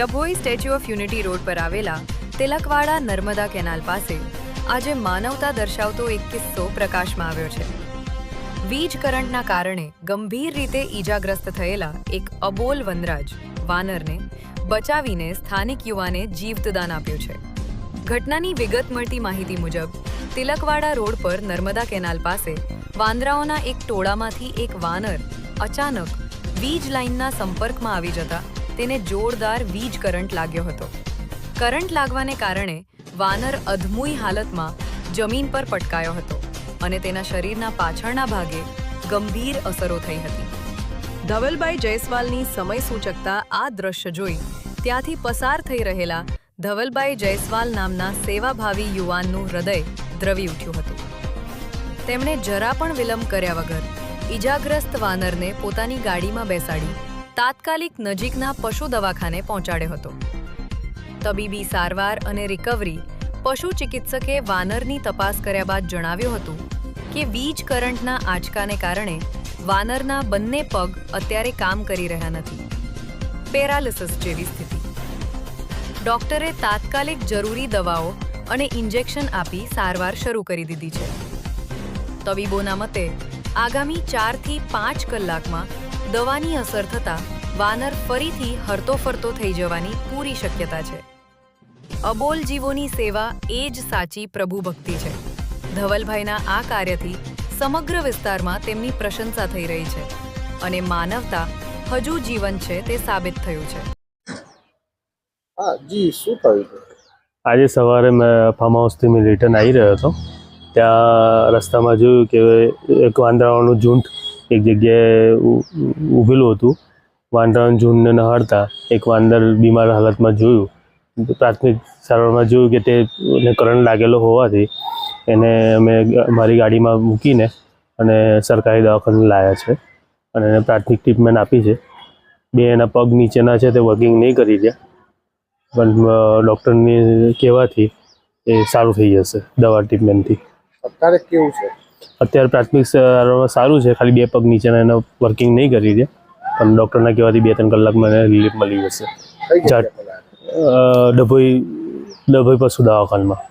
Dabhoi Statue of Unity road પર આવેલા Tilakwada Narmada canal પાસે આજે માનવતા દર્શાવતો એક કિસ્સો પ્રકાશમાં આવ્યો છે. વીજ કરંટના કારણે ગંભીર રીતે ઈજાગ્રસ્ત થયેલા એક અબોલ વનરાજ વાનરને બચાવીને સ્થાનિક યુવાને જીવતદાન આપ્યું છે. ઘટનાની વિગત મળતી માહિતી મુજબ, તિલકવાડા રોડ પર નર્મદા કેનાલ પાસે વાંદરાઓના એક ટોળામાંથી એક વાનર અચાનક વીજ લાઇનના સંપર્કમાં આવી જતા તેને જોરદાર વીજ કરંટ લાગ્યો હતો. કરંટ લાગવાને કારણે વાનર અધમુઈ હાલતમાં જમીન પર પટકાયો હતો અને તેના શરીરના પાછળના ભાગે ગંભીર અસરો થઈ હતી. ધવલભાઈ જયસ્વાલની સમય સૂચકતા આ દ્રશ્ય જોઈ ત્યાંથી પસાર થઈ રહેલા ધવલભાઈ જયસ્વાલ નામના સેવાભાવી યુવાનનું હૃદય દ્રવી ઉઠ્યું હતું. તેમણે જરા પણ વિલંબ કર્યા વગર ઈજાગ્રસ્ત વાનરને પોતાની ગાડીમાં બેસાડી તાત્કાલિક નજીકના પશુ દવાખાને પહોંચાડ્યો હતો. તબીબી સારવાર અને રિકવરી પશુ ચિકિત્સકે વાનરની તપાસ કર્યા બાદ જણાવ્યું હતું કે વીજ કરંટના આંચકાને કારણે વાનરના બંને પગ અત્યારે કામ કરી રહ્યા નથી. પેરાલિસિસ જેવી સ્થિતિ. ડોક્ટરે તાત્કાલિક જરૂરી દવાઓ અને ઇન્જેક્શન આપી સારવાર શરૂ કરી દીધી છે. તબીબોના મતે, આગામી ચારથી પાંચ કલાકમાં દવાની અસર થતાં વાનર ફરીથી હરતો ફરતો થઈ જવાની પૂરી શક્યતા છે. અબોલ જીવોની સેવા એ જ સાચી પ્રભુ ભક્તિ છે. ધવલભાઈના આ કાર્યથી સમગ્ર વિસ્તારમાં તેમની પ્રશંસા થઈ રહી છે અને માનવતા હજુ જીવન છે તે સાબિત થયું છે. હા જી શું થયું આજે સવારે મેં ફાર્મ હાઉસથી મેં રિટર્ન આવી રહ્યો હતો. ત્યાં રસ્તામાં જોયું કે એક વાંદરાઓનું ઝુંડ એક જગ્યાએ ઊભેલું હતું. વાંદરાઓના ઝુંડને નહાળતા એક વાંદર બીમાર હાલતમાં જોયું. પ્રાથમિક સારવારમાં જોયું કે તેને કરંટ લાગેલો હોવાથી એને અમે મારી ગાડીમાં મૂકીને અને સરકારી દવાખાને લાવ્યા છે અને એને પ્રાથમિક ટ્રીટમેન્ટ આપી છે. બે એના પગ નીચેના છે તે વર્કિંગ નહીં કરી રહ્યા. પણ ડૉક્ટરની કહેવાથી એ સારું થઈ જશે દવા ટ્રીટમેન્ટથી. અત્યારે કેવું છે? અત્યારે પ્રાથમિક સારવારમાં સારું છે ખાલી બે પગ નીચેના એને વર્કિંગ નહીં કરી રહ્યા. પણ ડૉક્ટરના કહેવાથી બે ત્રણ કલાકમાં એને રિલીફ મળી જશે. ડભોઈ ડભોઈ પશુ દવાખાનામાં.